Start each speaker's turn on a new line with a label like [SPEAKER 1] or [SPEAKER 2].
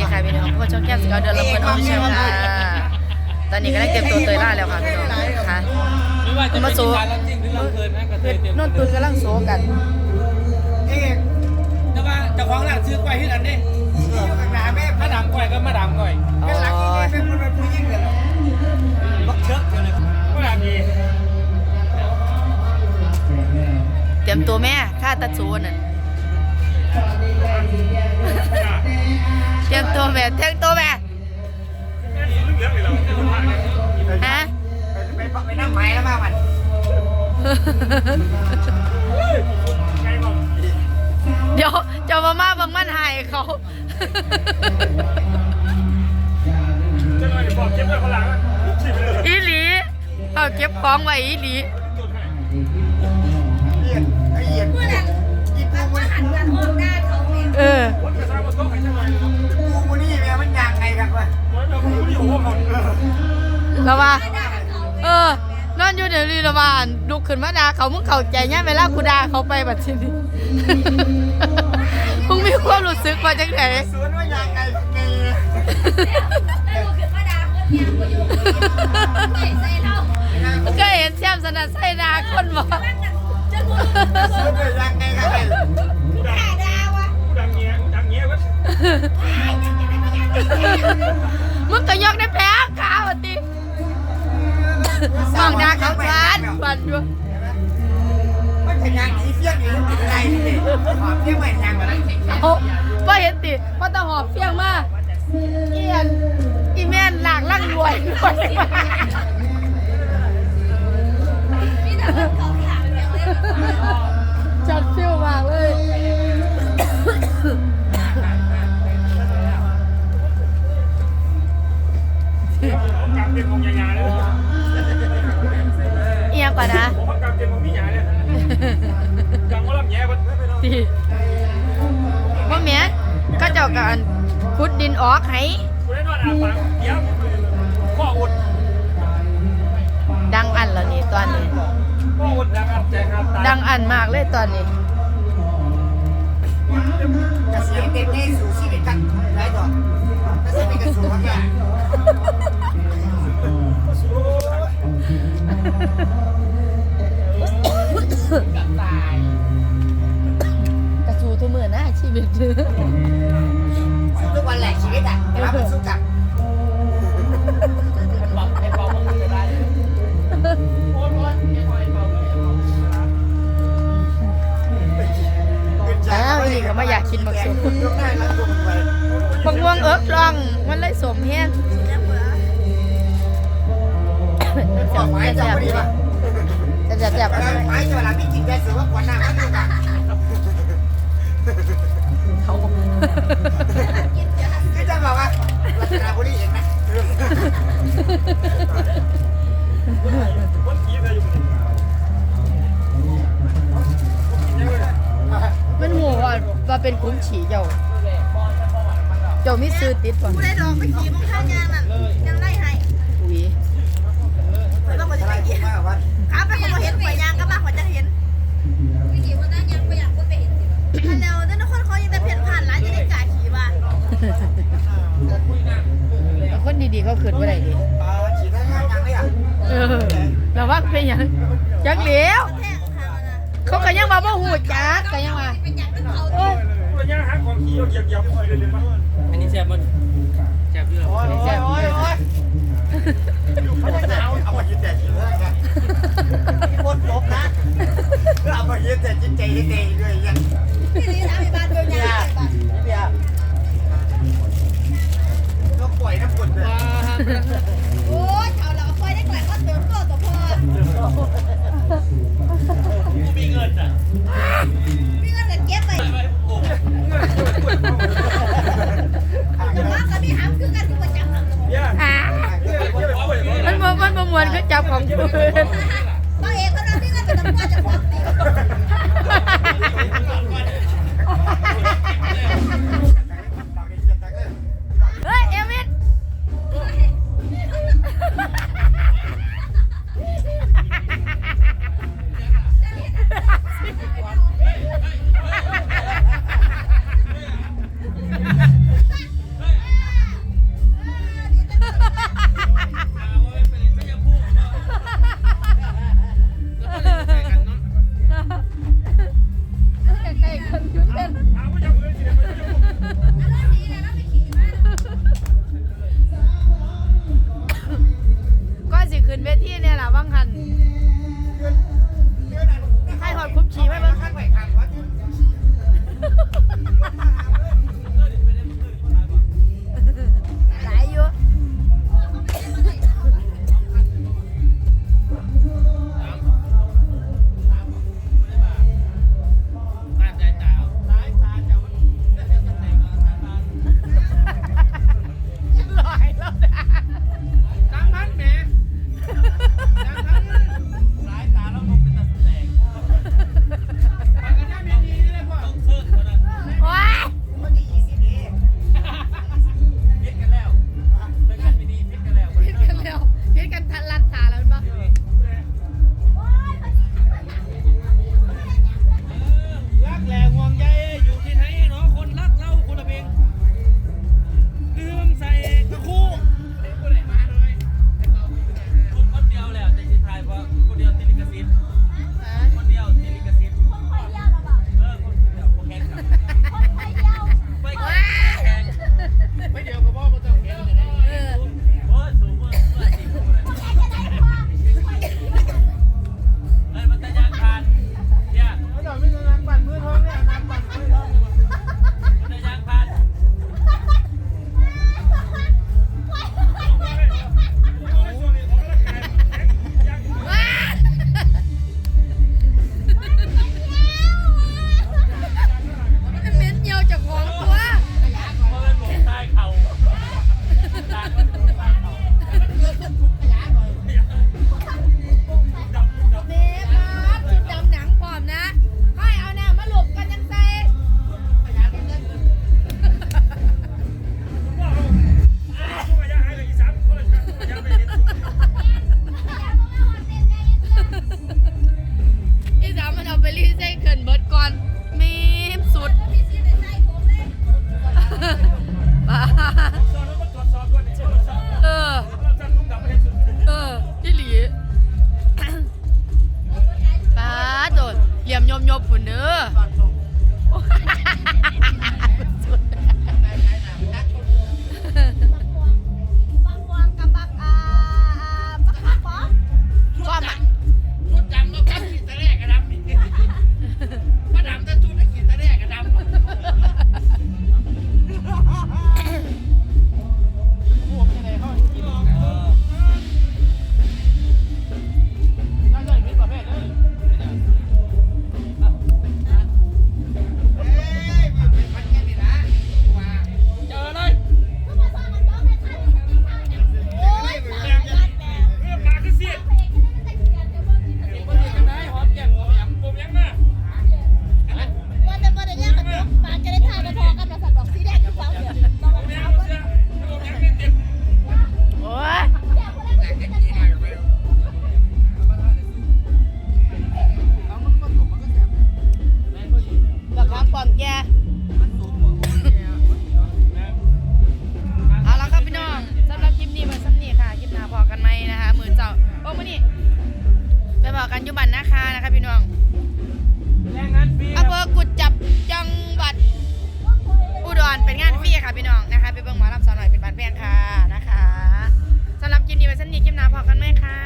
[SPEAKER 1] ดีค่ะพี่น้องพวกช่องแก้มสกาวเดินลำเพลินออฟฟิเชียลค่ะตอนนี้ก็ได้เตรียมตัวเตยล่าแล้วค่ะพี่น้องค่ะ
[SPEAKER 2] ไม่ว่าจะเป็นมาโซนิทานรับจริงหรือรับเพลินนะกระเทยเต็มนนตุน
[SPEAKER 1] กำลังโซกัน
[SPEAKER 3] เอก
[SPEAKER 2] แต่ว่าเจ้าของร้านซื้อไก่ให้กันนี่
[SPEAKER 3] ที่อยู่ข้างหนาแม่มาดา
[SPEAKER 2] มก่อยก็มาดามก่อย
[SPEAKER 1] เป็นหลักที่นี่เ
[SPEAKER 3] ป็นคนเป็นผู้ยิ่งกัน
[SPEAKER 2] บักเชิกเท่านั้น
[SPEAKER 4] มาดามดี
[SPEAKER 1] เตรียมตัวแม่ค่าตัดโซนน่ะ เตรียมตัวแม่เตรียมตัวแม่
[SPEAKER 3] ฮะไปไปนั่งไม้แล้วมามัน
[SPEAKER 1] เดี๋ยวเจ้ามาม่าบางมันหายเขาอีหลีเขาเก็บของไว้อีหลี
[SPEAKER 3] เอียดไอเอียดอีปูมันหันกั
[SPEAKER 5] น
[SPEAKER 1] เออ
[SPEAKER 3] ปูมันนี่แม่มันยางไงกันวะ
[SPEAKER 1] แล้วว่า
[SPEAKER 5] เออ
[SPEAKER 1] นอนอยู่เดี๋ยวนี้ละว่าอั่นลุกขึ้นมาด่าเขามึงเข้าใจแง่เวลากูด่าเขาไปบัดทีนี้
[SPEAKER 5] มึงมีความรู้สึก
[SPEAKER 1] ว่าจังไง
[SPEAKER 3] สวนว่ายางไงไง
[SPEAKER 1] ก็เห็นแซมสนัดใส่ดาคนบอก
[SPEAKER 5] สวนว
[SPEAKER 3] ่ายางไงกันไง
[SPEAKER 1] มึงก็ยกได้แพ้ขาบัดที
[SPEAKER 3] มองดาเขาชัด
[SPEAKER 1] ฟันอยู่
[SPEAKER 3] มันเป็นยางอีเฟี้ยงอยู่เป็นไรนี่ขอบเฟี้ยงใหม่ยางแบบนั้น
[SPEAKER 1] เอาว่าเห็นติว่าตะหอบเฟียงมาเอียนอีแม่นหลากลั่งรวยรวยมากจัดฟิลมากเลย ดินออกให้ดังอันแล้วนี่ตอนนี้
[SPEAKER 4] ดัง
[SPEAKER 1] อันมากเลยตอนนี้
[SPEAKER 3] กระเสียงเด็กนี่สู่ชีวิตกันไรต่อกระเสียงเป็นกระสูงกันก
[SPEAKER 1] จะจะจะไ
[SPEAKER 3] ม้จะเวลาไม่จริงได้สือว่าขวดน้ำมันดูกัน
[SPEAKER 1] เขาก
[SPEAKER 5] ็
[SPEAKER 3] จะบอกว่าลักษณะบุรีเห็นไหม
[SPEAKER 1] มันหัวว่าว่าเป็นคุ้มฉี่เจ้าเจ้ามีซื้อติดก่อนผู้ไ
[SPEAKER 5] ด้ดอกไปขี่มึงข้างานั่นยังได้ให้
[SPEAKER 1] อุ้ย
[SPEAKER 2] ไม่ต้องไป อะไร
[SPEAKER 5] ขี่ ผมว
[SPEAKER 3] ่าว่า
[SPEAKER 5] ขาไปคนเห็นข่อยยางก็มาข่อยจะเห็น
[SPEAKER 2] ไปขี่มัน
[SPEAKER 5] นั่งยังไปอยากคนไปเห็น
[SPEAKER 1] อัน
[SPEAKER 5] เดียวแต่ทุกคนเขายังแต่เพียนผ่านร้านจะได้จ่ายขี่ว่า
[SPEAKER 1] แล้วคนดีๆเขาขึ้นว่าไรดิ
[SPEAKER 3] ปลาฉีดได้ยังยังไม่อะ
[SPEAKER 1] เออแต่ว่าเป็นหยังจักเหลียว
[SPEAKER 2] แท่งค่ะมันน
[SPEAKER 5] ะ
[SPEAKER 1] เขาก็ยังมาบ่หูจักก็ยังว่า
[SPEAKER 5] เป็นอย่างที่เขาโอ้ย
[SPEAKER 2] อันนี้แซ่บมันแซ่บเยอะโอ้ยโอ้ยโ
[SPEAKER 3] อ้ยโอ้ย
[SPEAKER 4] เขาจะหนาว
[SPEAKER 3] เอามายืนแดดอยู่เลยไงโคตรลบนะ เอามายืนแดดจิ้มใจให้เตยด้วยยัง
[SPEAKER 5] พี่ลีทำให้บ้านเดียวยางบ้านเนี่ย
[SPEAKER 3] ก็ปล่อยน้ำกดเลย
[SPEAKER 5] โอ้ยชาวเราคอยได้กล่ก็เติมตัวตัวพอ
[SPEAKER 2] มีเงินอะ
[SPEAKER 5] พี่เงินเก็บไป
[SPEAKER 3] แต่ว่า
[SPEAKER 5] ก็มีหามคือกันทุกประจำ
[SPEAKER 1] อ่า
[SPEAKER 4] มันบ
[SPEAKER 2] ่
[SPEAKER 1] มันบ่มวนเขาจับของปืน
[SPEAKER 5] จะพอด
[SPEAKER 3] ี
[SPEAKER 1] กันยุบันนาคานะคะพี่น้อง
[SPEAKER 2] อำเภ
[SPEAKER 1] อกุดจับจังหวัดอุดรเป็นงานฟรีค่ะพี่น้องนะคะไปเบิ่งหมอลำสาวหน่อยเป็นบ้านแพงค่ะนะคะสำหรับกินดีไปสนิทกิมนาพอกันไหมคะ